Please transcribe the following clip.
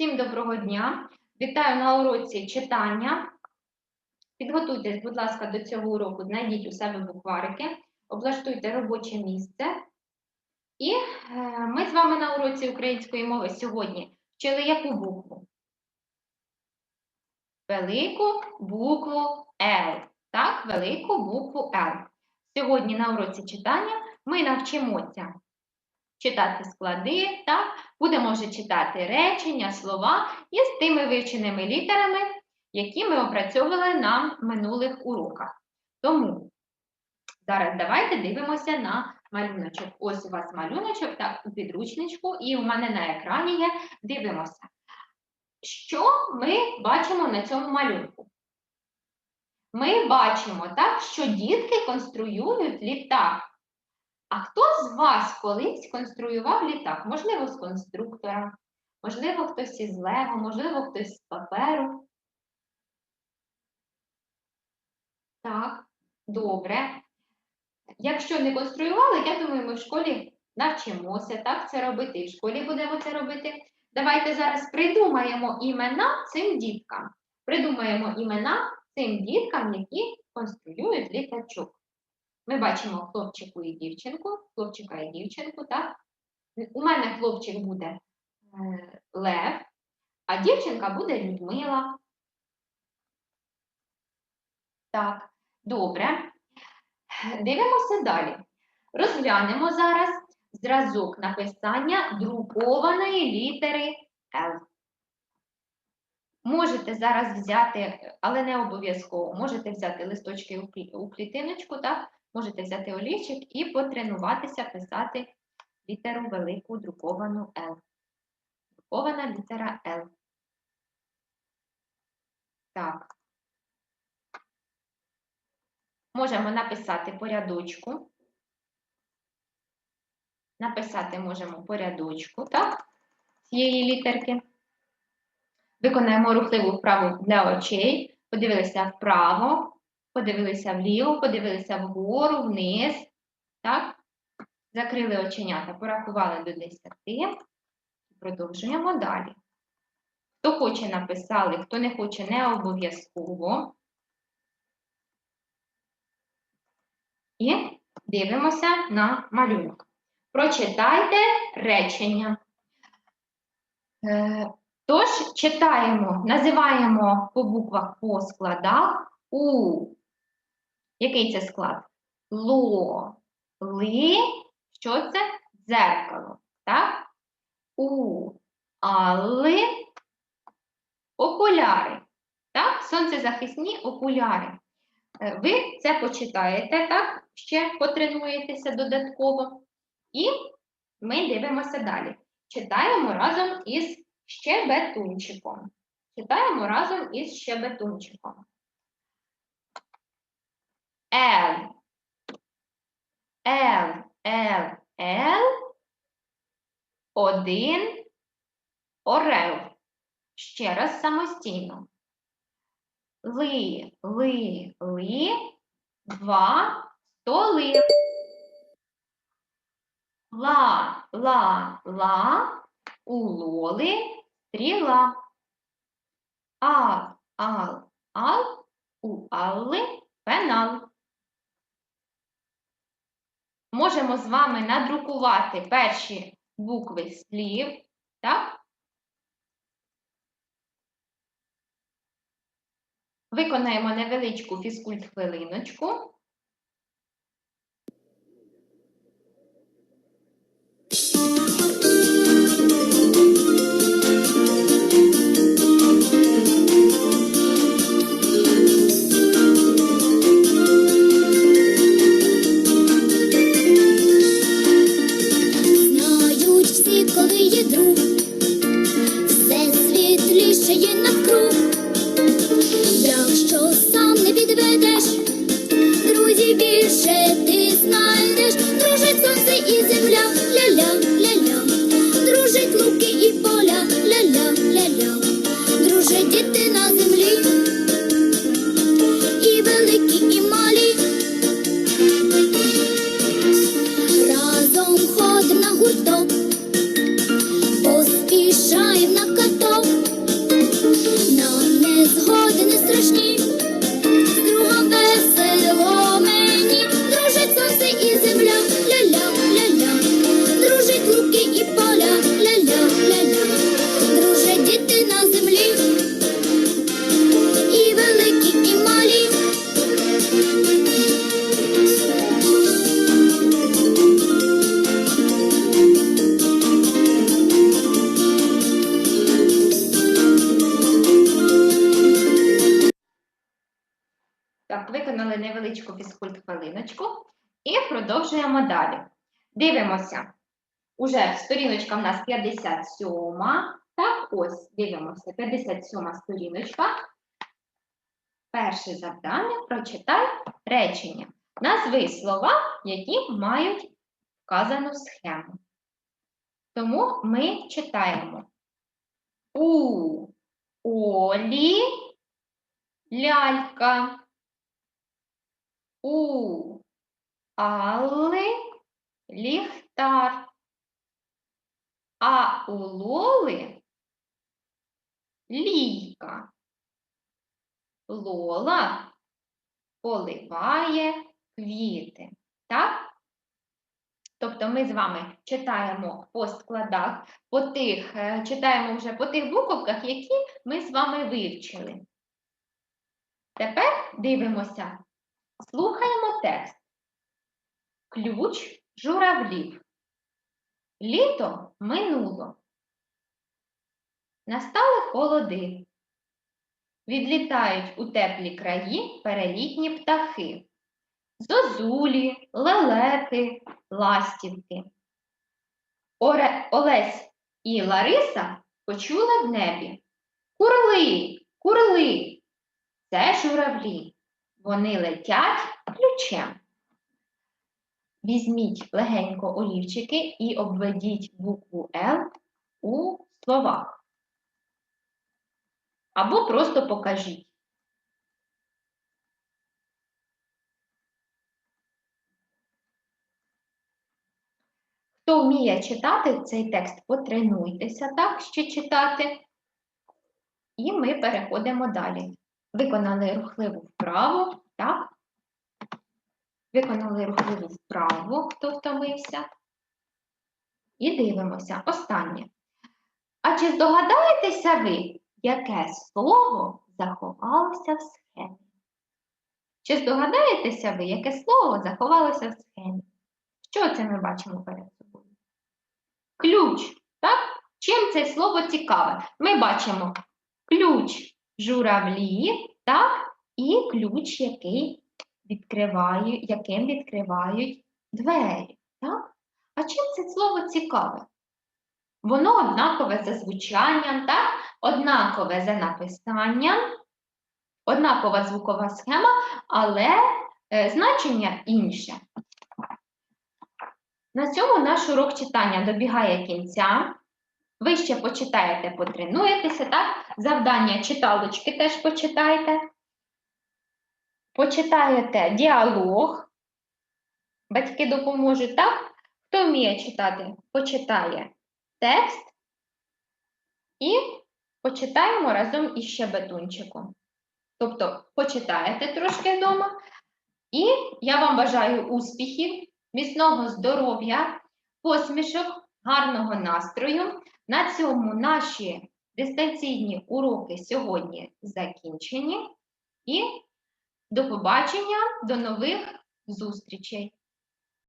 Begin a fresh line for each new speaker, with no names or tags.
Всім доброго дня! Вітаю на уроці читання. Підготуйтесь, будь ласка, до цього уроку, знайдіть у себе букварики, облаштуйте робоче місце. І е, ми з вами на уроці української мови сьогодні вчили яку букву? Велику букву Л. Так, велику букву Л. Сьогодні на уроці читання ми навчимося читати склади, так? Будемо вже читати речення, слова із тими вивченими літерами, які ми опрацьовували на минулих уроках. Тому зараз давайте дивимося на малюночок. Ось у вас малюночок, так, у підручничку, і у мене на екрані є. Дивимося. Що ми бачимо на цьому малюнку? Ми бачимо, так, що дітки конструюють літак. А хто з вас колись конструював літак? Можливо, з конструктора, можливо, хтось із лего, можливо, хтось з паперу. Так, добре. Якщо не конструювали, я думаю, ми в школі навчимося так це робити, і в школі будемо це робити. Давайте зараз придумаємо імена цим діткам. Придумаємо імена цим діткам, які конструюють літачок. Ми бачимо хлопчику і дівчинку, хлопчика і дівчинку, так? У мене хлопчик буде е, Лев, а дівчинка буде Людмила. Так, добре. Дивимося далі. Розглянемо зараз зразок написання друкованої літери Л. Можете зараз взяти, але не обов'язково, можете взяти листочки у клітиночку, так? Можете взяти олівчик і потренуватися писати літеру велику друковану Л. Друкована літера Л. Так. Можемо написати по рядочку. Написати можемо по рядочку, так? Цієї літерки. Виконаємо рухливу вправу для очей. Подивилися вправо, подивилися вліво, подивилися вгору, вниз. Так? Закрили оченята, порахували до 10. Продовжуємо далі. Хто хоче, написали, хто не хоче, не обов'язково. І дивимося на малюнок. Прочитайте речення. Е, Тож читаємо, називаємо по буквах по складах у. Який це склад? Ло, ли, що це? Дзеркало. Так? У, али, окуляри. Так? Сонцезахисні окуляри. Е, Ви це почитаєте, так? Ще потренуєтеся додатково. І ми дивимося далі. Читаємо разом із щебетунчиком. Читаємо разом із щебетунчиком. Л. Л, Л, Л. Один орел. Ще раз самостійно. Ли, ли, ли. Два столи. Ла, ла, ла. У Лоли стріла. Ал, ал, ал, у Алли пенал. Можемо з вами надрукувати перші букви слів, так? Виконаємо невеличку фізкульт-хвилиночку. Виконали невеличку фізкульт хвилиночку і продовжуємо далі. Дивимося. Уже сторіночка в нас 57. Так, ось, дивимося, 57 сторіночка. Перше завдання прочитай речення. Назви слова, які мають вказану схему. Тому ми читаємо. У Олі лялька. У Алли ліхтар. А у Лоли лійка. Лола поливає квіти. Так? Тобто ми з вами читаємо по складах, по тих, е, читаємо вже по тих буковках, які ми з вами вивчили. Тепер дивимося, слухаємо текст. Ключ журавлів. Літо минуло. Настали холоди. Відлітають у теплі краї перелітні птахи. Зозулі, лелеки, ластівки. Оре, Олесь і Лариса почули в небі. Курли, курли. Це журавлі. Вони летять ключем. Візьміть легенько олівчики і обведіть букву Л у словах. Або просто покажіть. Хто вміє читати цей текст, потренуйтеся так ще читати. І ми переходимо далі. Виконали рухливу вправу, так? Виконали рухливу вправу, хто втомився. І дивимося. Останнє. А чи здогадаєтеся ви, яке слово заховалося в схемі? Чи здогадаєтеся ви, яке слово заховалося в схемі? Що це ми бачимо перед собою? Ключ, так? Чим це слово цікаве? Ми бачимо ключ журавлі, так? І ключ, який відкриває, яким відкривають двері. Так? А чим це слово цікаве? Воно однакове за звучанням, так? однакове за написанням, однакова звукова схема, але е, значення інше. На цьому наш урок читання добігає кінця. Ви ще почитаєте, потренуєтеся, так? Завдання читалочки теж почитайте. Почитаєте діалог. Батьки допоможуть, так? Хто вміє читати, почитає текст і почитаємо разом із щебетунчиком. Тобто почитаєте трошки вдома. І я вам бажаю успіхів, міцного здоров'я, посмішок, гарного настрою. На цьому наші дистанційні уроки сьогодні закінчені. І до побачення, до нових зустрічей!